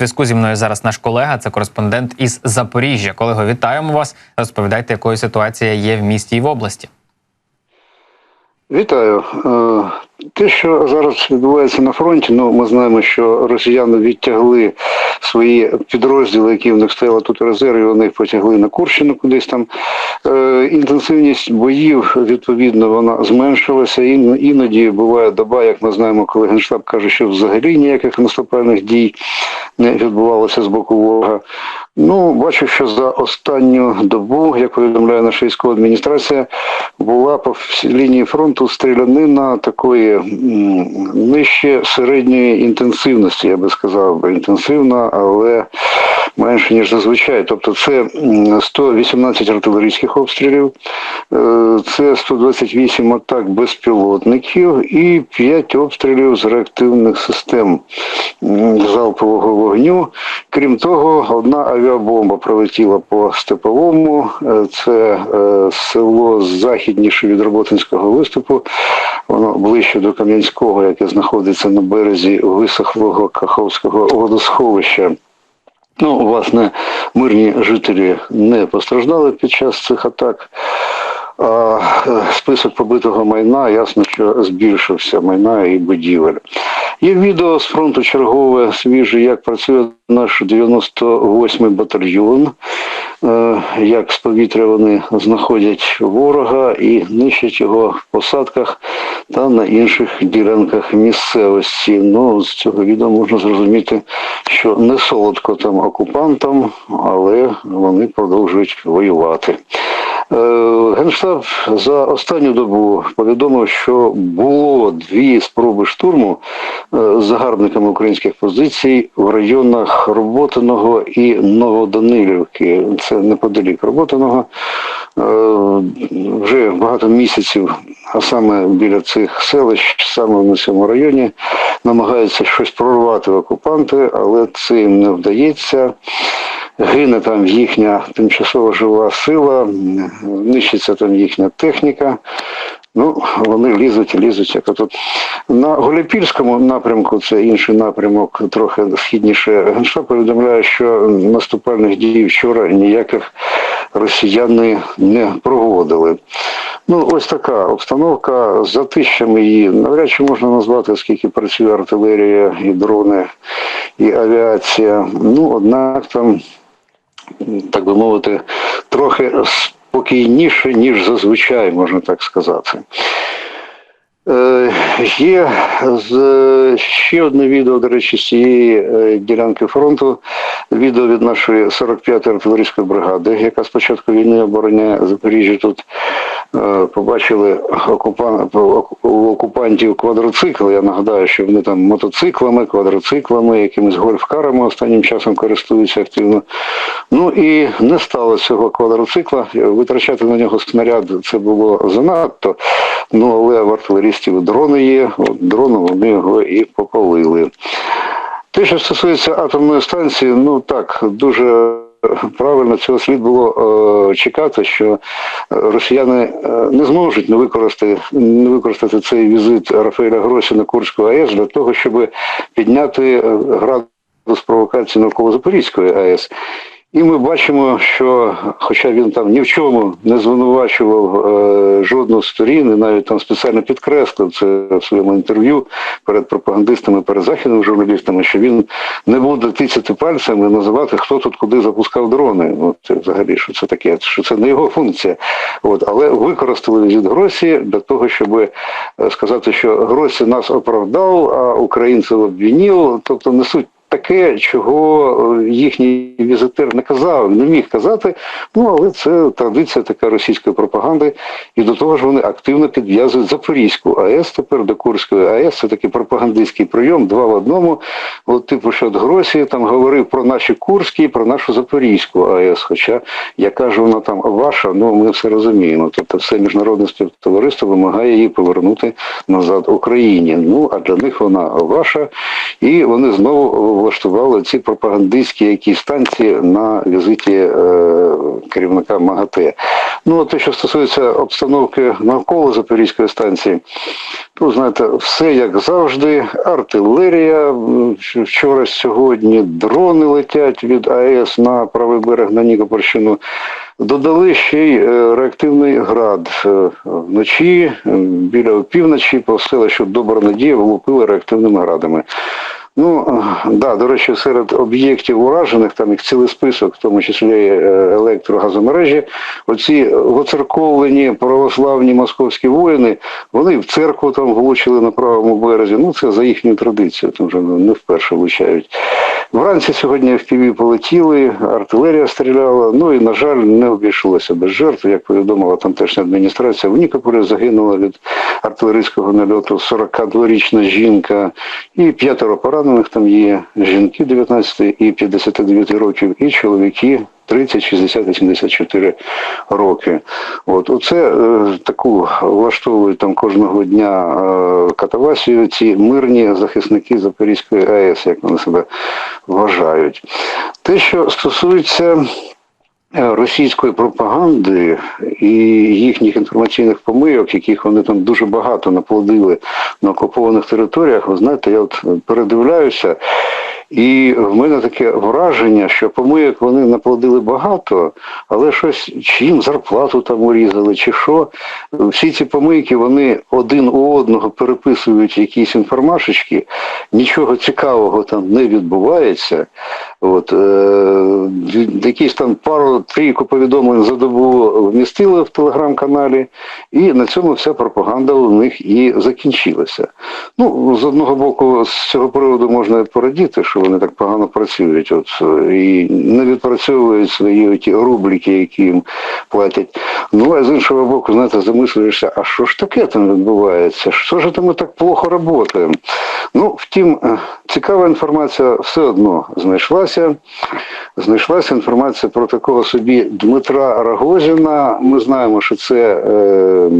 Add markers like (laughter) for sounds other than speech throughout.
зв'язку зі мною зараз наш колега, це кореспондент із Запоріжжя. Колего, вітаємо вас. Розповідайте, якою ситуація є в місті і в області. Вітаю. Те, що зараз відбувається на фронті, ну ми знаємо, що росіяни відтягли свої підрозділи, які в них стояли тут резерві, вони їх потягли на Курщину кудись там. Е, Інтенсивність боїв, відповідно, вона зменшилася. Ін- Іноді буває доба, як ми знаємо, коли Генштаб каже, що взагалі ніяких наступальних дій не відбувалося з боку ворога. Ну, бачу, що за останню добу, як повідомляє наша військова адміністрація, була по лінії фронту стрілянина такої нижче середньої інтенсивності, я би сказав, інтенсивна, але менше ніж зазвичай. Тобто це 118 артилерійських обстрілів, е, це 128 атак безпілотників і 5 обстрілів з реактивних систем залпового вогню. Крім того, одна авіабомба пролетіла по степовому. Е, Це е, село західніше від Роботинського виступу. Воно ближче до Кам'янського, яке знаходиться на березі висохлого Каховського водосховища. Ну, власне, мирні жителі не постраждали під час цих атак. Список побитого майна ясно, що збільшився майна і будівель. Є відео з фронту чергове свіже, як працює наш 98-й батальйон, е, як з повітря вони знаходять ворога і нищать його в посадках та на інших ділянках місцевості. Ну, з цього відео можна зрозуміти, що не солодко там окупантам, але вони продовжують воювати. Е, Генштаб за останню добу повідомив, що було дві спроби штурму е, з загарбниками українських позицій в районах Роботиного і Новоданилівки. Це неподалік Роботиного. Е, Вже багато місяців, а саме біля цих селищ, саме на цьому районі, намагаються щось прорвати окупанти, але це їм не вдається гине там їхня тимчасово жива сила, нищиться там їхня техніка. Ну, вони лізуть, лізуть, як тут. На Голіпільському напрямку, це інший напрямок, трохи східніше, Генштаб повідомляє, що наступальних дій вчора ніяких росіяни не проводили. Ну, ось така обстановка. За тисячами її навряд чи можна назвати, скільки працює артилерія, і дрони, і авіація. Ну, однак там так би мовити, трохи спокійніше, ніж зазвичай, можна так сказати. Е, Є ще одне відео, до речі, з цієї е, ділянки фронту. Відео від нашої 45-ї артилерійської бригади, яка з початку війни обороняє Запоріжжя тут. Е, Побачили окупан... окупантів квадроцикли. Я нагадаю, що вони там мотоциклами, квадроциклами, якимись гольфкарами останнім часом користуються активно. Ну і не стало цього квадроцикла. Витрачати на нього снаряд це було занадто. Ну але в артилерістів дрони є, от дроном вони його і попалили. Те, що стосується атомної станції, ну так, дуже правильно цього слід було е, чекати, що росіяни е, не зможуть не використати, не використати цей візит Рафаеля Гросі на Курську АЕС для того, щоб підняти е, градус провокації навколо Запорізької АЕС. І ми бачимо, що, хоча він там ні в чому не звинувачував е, жодну сторін, навіть там спеціально підкреслив це в своєму інтерв'ю перед пропагандистами, перед західними журналістами, що він не буде тицяти пальцем і називати, хто тут куди запускав дрони. От взагалі, що це таке, що це не його функція. От, але використали від Гросі для того, щоб е, сказати, що Гросі нас оправдав, а українців обвинив, тобто несуть таке, чого е, їхній візитер не казав, не міг казати. Ну але це традиція така російської пропаганди. І до того ж вони активно підв'язують Запорізьку АЕС тепер до Курської АЕС. Це такий пропагандистський прийом, два в одному. От типу, що Гросі там говорив про наші Курські про нашу Запорізьку АЕС. Хоча яка ж вона там ваша, ну ми все розуміємо. Тобто все міжнародне співтовариство вимагає її повернути назад Україні. Ну а для них вона ваша, і вони знову влаштували ці пропагандистські якісь станції на візиті е, керівника МАГАТЕ. Ну, а те, що стосується обстановки навколо Запорізької станції, то знаєте, все як завжди, артилерія. Вчора сьогодні дрони летять від АЕС на правий берег на Нікопольщину. Додали ще й е, реактивний град. Е, Вночі, біля опівночі, по селищу Добра Надія влупили реактивними градами. Ну, е, да, до речі, серед об'єктів уражених, там їх цілий список, в тому числі е, електрогазомережі, оці воцерковлені православні московські воїни, вони в церкву там влучили на правому березі. Ну, це за їхню традицію, там вже не вперше влучають. Вранці сьогодні FPV полетіли, артилерія стріляла. Ну і, на жаль, не обійшлося без жертв. Як повідомила тамтешня адміністрація, в Нікополі загинула від артилерійського нальоту 42-річна жінка і п'ятеро поранених там є жінки 19 і 59 років, і чоловіки 30, 60 і 74 роки. От оце е, таку влаштовують там кожного дня е, катавасію ці мирні захисники Запорізької АЕС, як вони себе вважають. Те, що стосується російської пропаганди і їхніх інформаційних помийок, яких вони там дуже багато наплодили на окупованих територіях, ви знаєте, я от передивляюся. І в мене таке враження, що помийок вони наплодили багато, але щось чи їм зарплату там урізали, чи що. Всі ці помийки вони один у одного переписують якісь інформашечки, нічого цікавого там не відбувається. От, е, якісь там пару-трійку повідомлень за добу вмістили в телеграм-каналі, і на цьому вся пропаганда у них і закінчилася. Ну, з одного боку, з цього приводу можна порадіти, що вони так погано працюють, от і не відпрацьовують свої ті рубліки, які їм платять. Ну а з іншого боку, знаєте, замислюєшся, а що ж таке там відбувається? Що ж це ми так плохо працюємо? Ну, втім, е, цікава інформація все одно знайшлася. Знайшлася інформація про такого собі Дмитра Рогозіна. Ми знаємо, що це е,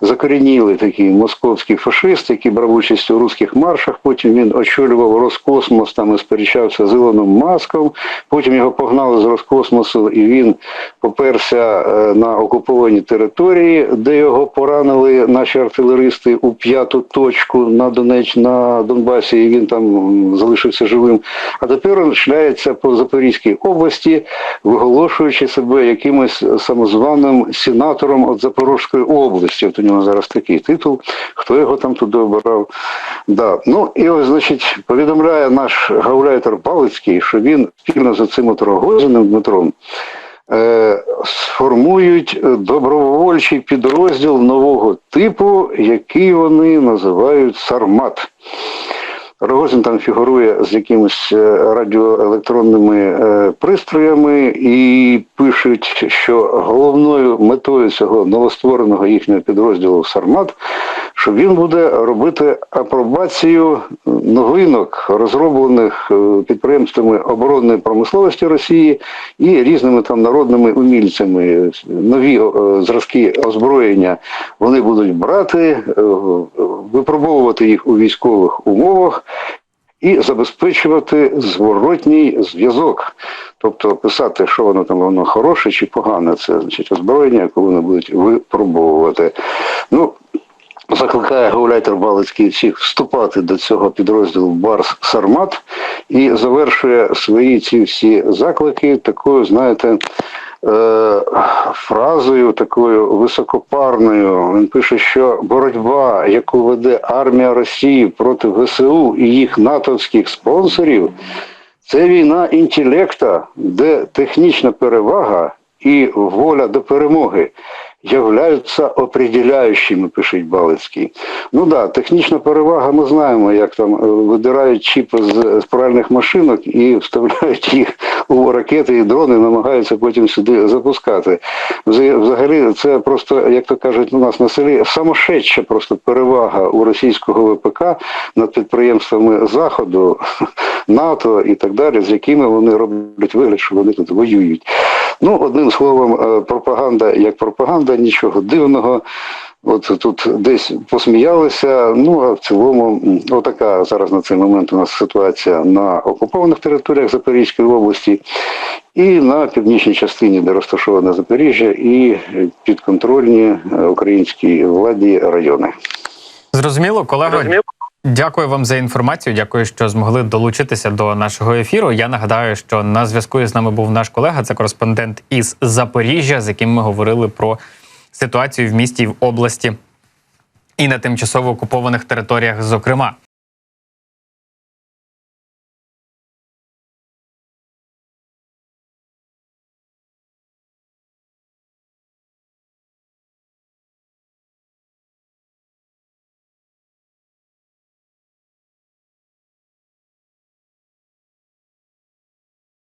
закорінілий такий московський фашист, який брав участь у руських маршах. Потім він очолював Роскосмос там і сперечався з Ілоном Маском. Потім його погнали з Роскосмосу, і він поперся е, на окуповані території, де його поранили наші артилеристи у п'яту точку на Донеч, на Донбасі, і він там залишився живим. А тепер шляється по Запорізькій області, виголошуючи себе якимось самозваним сенатором від Запорізької області. От у нього зараз такий титул. Хто його там туди обирав? Да. Ну і ось, значить, повідомляє наш гауляйтер Балицький, що він спільно з цим от Дмитром е, сформують добровольчий підрозділ нового типу, який вони називають Сармат. Рогозин там фігурує з якимись е, радіоелектронними е, пристроями і пишуть, що головною метою цього новоствореного їхнього підрозділу Сармат, що він буде робити апробацію новинок, розроблених е, підприємствами оборонної промисловості Росії і різними там народними умільцями. Нові е, зразки озброєння вони будуть брати, е, випробовувати їх у військових умовах і забезпечувати зворотній зв'язок. Тобто писати, що воно там воно хороше чи погане, це значить озброєння, яке вони будуть випробовувати. Ну, Закликає гауляйтер Балицький всіх вступати до цього підрозділу Барс Сармат і завершує свої ці всі заклики такою, знаєте, е, фразою такою високопарною. Він пише, що боротьба, яку веде армія Росії проти ВСУ і їх натовських спонсорів, це війна інтелекта, де технічна перевага і воля до перемоги являються определяючими, пише Балицький. Ну да, технічна перевага, ми знаємо, як там е, видирають чіпи з спиральних машинок і вставляють їх у ракети і дрони, намагаються потім сюди запускати. Взагалі, це просто, як то кажуть у нас на селі, самошедша просто перевага у російського ВПК над підприємствами Заходу, (laughs) НАТО і так далі, з якими вони роблять вигляд, що вони тут воюють. Ну, одним словом, е, пропаганда як пропаганда, нічого дивного. От тут десь посміялися. Ну а в цілому, отака зараз на цей момент у нас ситуація на окупованих територіях Запорізької області і на північній частині, де розташоване Запоріжжя, і підконтрольні е, українській владі райони. Зрозуміло, колего. Дякую вам за інформацію. Дякую, що змогли долучитися до нашого ефіру. Я нагадаю, що на зв'язку з нами був наш колега, це кореспондент із Запоріжжя, з яким ми говорили про ситуацію в місті і в області і на тимчасово окупованих територіях, зокрема.